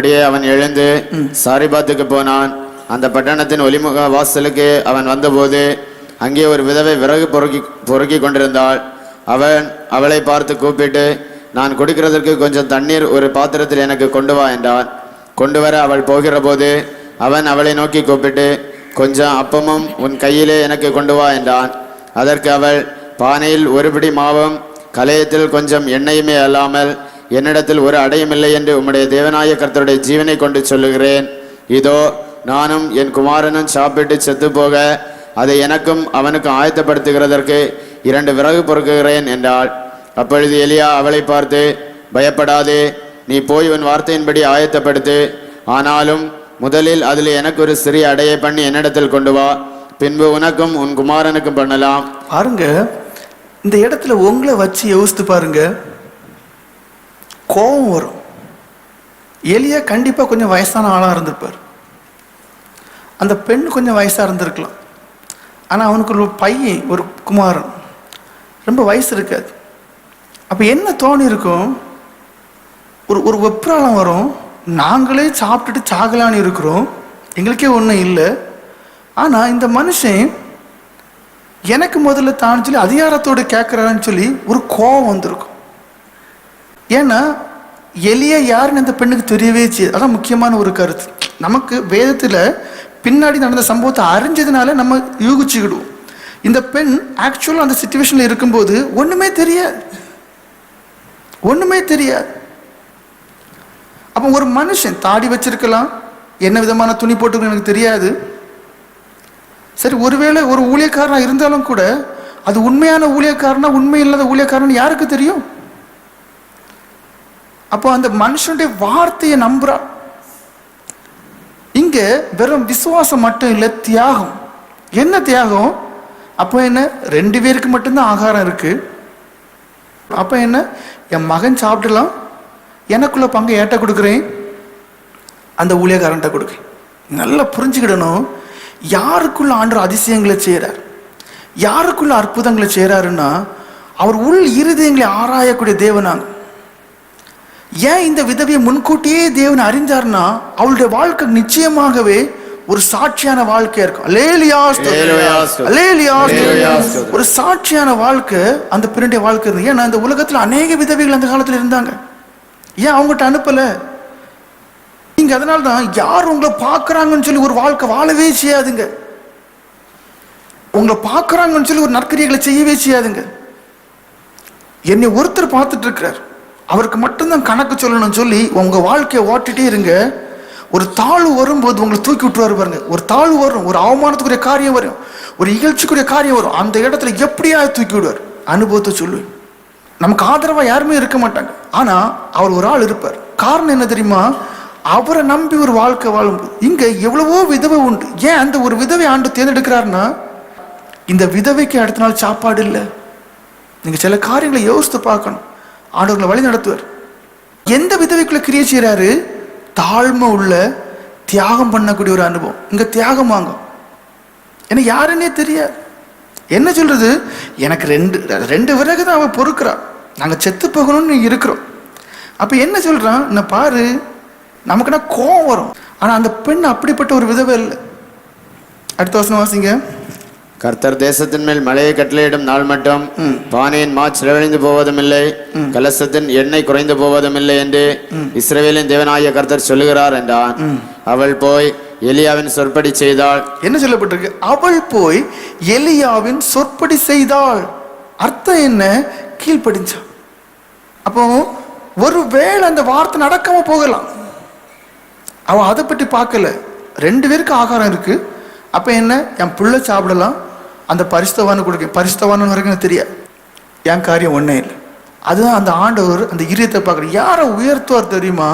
இப்படியே அவன் எழுந்து சாரிபாத்துக்கு போனான். அந்த பட்டணத்தின் ஒலிமுக வாசலுக்கு அவன் வந்தபோது அங்கே ஒரு விதவை விறகு பொறுக்கி பொறுக்கி கொண்டிருந்தாள். அவன் அவளை பார்த்து கூப்பிட்டு நான் குடிக்கிறதற்கு கொஞ்சம் தண்ணீர் ஒரு பாத்திரத்தில் எனக்கு கொண்டு வா என்றான். கொண்டு வர அவள் போகிற போது அவன் அவளை நோக்கி கூப்பிட்டு கொஞ்சம் அப்பமும் உன் கையிலே எனக்கு கொண்டு வா என்றான். அதற்கு அவள் பானையில் ஒரு பிடி மாவும் கலையத்தில் கொஞ்சம் எண்ணெயுமே அல்லாமல் என்னிடத்தில் ஒரு அடையும் இல்லை என்று உம்முடைய தேவநாய கர்த்தருடைய ஜீவனை கொண்டு சொல்லுகிறேன். இதோ நானும் என் குமாரனும் சாப்பிட்டு செத்து போக அதை எனக்கும் அவனுக்கும் ஆயத்தப்படுத்துகிறதற்கு இரண்டு விறகு பொறுக்குகிறேன் என்றாள். அப்பொழுது எலியா அவளை பார்த்து பயப்படாதே நீ போய் உன் வார்த்தையின்படி ஆயத்தப்படுத்து. ஆனாலும் முதலில் அதில் எனக்கு ஒரு சிறிய அடையை பண்ணி என்னிடத்தில் கொண்டு வா. பின்பு உனக்கும் உன் குமாரனுக்கும் பண்ணலாம். பாருங்க இந்த இடத்துல உங்களை வச்சு யோசித்து பாருங்க. கோபம் வரும். எலியா கண்டிப்பாக கொஞ்சம் வயசான ஆளாக இருந்திருப்பார். அந்த பெண் கொஞ்சம் வயசாக இருந்திருக்கலாம். ஆனால் அவனுக்கு ஒரு பையன் ஒரு குமாரன். ரொம்ப வயசு இருக்காது. அப்போ என்ன தோணி இருக்கும்? ஒரு ஒரு வெப்ராளம் வரும். நாங்களே சாப்பிட்டுட்டு சாகலான்னு இருக்கிறோம். எங்களுக்கே ஒன்றும் இல்லை. ஆனால் இந்த மனுஷன் எனக்கு முதல்ல தான் சொல்லி அதிகாரத்தோடு கேட்குறான்னு சொல்லி ஒரு கோபம் வந்திருக்கும். ஏன்னா எளிய யாருன்னு அந்த பெண்ணுக்கு தெரியவே செய்யுது அதான் முக்கியமான ஒரு கருத்து. நமக்கு வேதத்தில் பின்னாடி நடந்த சம்பவத்தை அறிஞ்சதுனால நம்ம யூகிச்சுக்கிடுவோம். இந்த பெண் ஆக்சுவலாக அந்த சுச்சுவேஷனில் இருக்கும்போது ஒன்றுமே தெரியாது. ஒன்றுமே தெரியாது. அப்போ ஒரு மனுஷன் தாடி வச்சிருக்கலாம் என்ன விதமான துணி போட்டுக்கணும் எனக்கு தெரியாது. சரி ஒருவேளை ஒரு ஊழியக்காரனாக இருந்தாலும் கூட அது உண்மையான ஊழியக்காரனா உண்மை இல்லாத ஊழியக்காரன் யாருக்கு தெரியும்? அப்போ அந்த மனுஷனுடைய வார்த்தையை நம்புறா. இங்க வெறும் விசுவாசம் மட்டும் இல்லை தியாகம். என்ன தியாகம்? அப்போ என்ன? ரெண்டு பேருக்கு மட்டும்தான் ஆகாரம் இருக்கு. அப்போ என்ன? என் மகன் சாப்பிடலாம். எனக்குள்ள பங்கை ஏட்ட கொடுக்குறேன். அந்த ஊழியக்காரன்ட்ட கொடுக்குறேன் நல்லா புரிஞ்சுக்கிடணும். யாருக்குள்ள ஆண்டவர் அதிசயங்களை செய்கிறார் யாருக்குள்ள அற்புதங்களை செய்கிறாருன்னா அவர் உள் இருதயங்களை ஆராயக்கூடிய தேவனாங்க ஏன் இந்த விதவையை முன்கூட்டியே தேவன் அறிஞ்சார்னா அவளுடைய வாழ்க்கை நிச்சயமாகவே ஒரு சாட்சியான வாழ்க்கையா இருக்கும். ஒரு சாட்சியான வாழ்க்கை அந்த பெண்ணுடைய வாழ்க்கை இருந்தது. ஏன்னா இந்த உலகத்துல அநேக விதவைகள் அந்த காலத்துல இருந்தாங்க. ஏன் அவங்ககிட்ட அனுப்பல? நீங்க அதனால தான் யார் உங்களை பார்க்கறாங்கன்னு சொல்லி ஒரு வாழ்க்கை வாழவே செய்யாதுங்க. உங்களை பார்க்கறாங்கன்னு சொல்லி ஒரு நற்கரியைகளை செய்யவே செய்யாதுங்க. என்னை ஒருத்தர் பார்த்துட்டு இருக்கிறார். அவருக்கு மட்டும்தான் கணக்கு சொல்லணும்னு சொல்லி உங்கள் வாழ்க்கையை ஓட்டிட்டே இருங்க. ஒரு தாழ்வு வரும்போது உங்களை தூக்கி விட்டுருவாரு பாருங்க. ஒரு தாழ்வு வரும் ஒரு அவமானத்துக்குரிய காரியம் வரும் ஒரு இகழ்ச்சிக்குரிய காரியம் வரும். அந்த இடத்துல எப்படியா தூக்கி விடுவார். அனுபவத்தை சொல்லுவேன். நமக்கு ஆதரவாக யாருமே இருக்க மாட்டாங்க. ஆனால் அவர் ஒரு ஆள் இருப்பார். காரணம் என்ன தெரியுமா? அவரை நம்பி ஒரு வாழ்க்கை வாழும்போது. இங்கே எவ்வளவோ விதவை உண்டு. ஏன் அந்த ஒரு விதவை ஆண்டு தேர்ந்தெடுக்கிறாருன்னா இந்த விதவைக்கு அடுத்த நாள் சாப்பாடு இல்லை. நீங்கள் சில காரியங்களை யோசித்து பார்க்கணும். ஆண்டவர்களை வழி நடத்துவார். எந்த விதவைக்குள்ள கிரியை செய்கிறாரு தாழ்மை உள்ள தியாகம் பண்ணக்கூடிய ஒரு அனுபவம். இங்க தியாகம் வாங்கும். ஏன்னா யாருன்னே தெரியாது. என்ன சொல்றது? எனக்கு ரெண்டு ரெண்டு விறகு தான் அவன் பொறுக்கிறான் நாங்கள் செத்து போகணும்னு இருக்கிறோம். அப்ப என்ன சொல்றான்? நான் பாரு நமக்குன்னா கோவம் வரும். ஆனா அந்த பெண் அப்படிப்பட்ட ஒரு விதவை இல்லை. அடுத்த வருஷம் வாசிங்க. கர்த்தர் தேசத்தின் மேல் மழையை கட்டளையிடும் நாள் மட்டும். பானையின் மா சிறவழிந்து போவதும் இல்லை கலசத்தின் எண்ணெய் குறைந்து போவதும் இல்லை என்று இஸ்ரவேலின் தேவனாகிய கர்த்தர் சொல்லுகிறார் என்றான் அவள் போய் எலியாவின் சொற்படி செய்தாள். என்ன சொல்லப்பட்டிருக்கு? அவள் போய் எலியாவின் சொற்படி செய்தாள். அர்த்தம் என்ன? கீழ்ப்படிஞ்சான் அப்போ ஒருவேளை அந்த வார்த்தை நடக்காம போகலாம். அவன் அதை பற்றி பார்க்கல. ரெண்டு பேருக்கு ஆகாரம் இருக்கு. அப்ப என்ன? என் புள்ள சாப்பிடலாம். அந்த பரிசுத்தவானு கொடுக்க பரிசுத்தவானு வரைக்கும் தெரியாது. என் காரியம் ஒன்றே இல்லை. அதுதான் அந்த ஆண்டவர் அந்த இரியத்தை பார்க்குற யாரை உயர்த்துவார் தெரியுமா?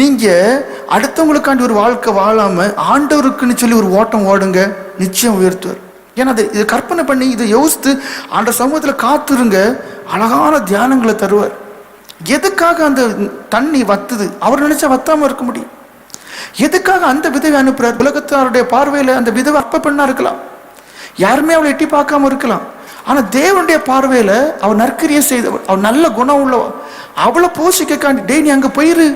நீங்கள் அடுத்தவங்களுக்காண்டி ஒரு வாழ்க்கை வாழாமல் ஆண்டவருக்குன்னு சொல்லி ஒரு ஓட்டம் ஓடுங்க நிச்சயம் உயர்த்துவார். ஏன்னா அதை இதை கற்பனை பண்ணி இதை யோசித்து ஆண்ட சமூகத்தில் காத்துருங்க அழகான தியானங்களை தருவார். எதுக்காக அந்த தண்ணி வத்துது? அவர் நினைச்சா வத்தாமல் இருக்க முடியும். எதுக்காக அந்த விதவை அனுப்புறார்? உலகத்தாருடைய பார்வையில் அந்த விதவை அற்ப பெண்ணாக இருக்கலாம். யாருமே அவளை எட்டி பார்க்காம இருக்கலாம். ஆனா தேவனுடைய பார்வையில அவள் நற்கரிய செய்தவள் அவள் நல்ல குணம் உள்ளவள் அவளை போஷிக்க காண்டி டேய் நீ அங்க போயிரு.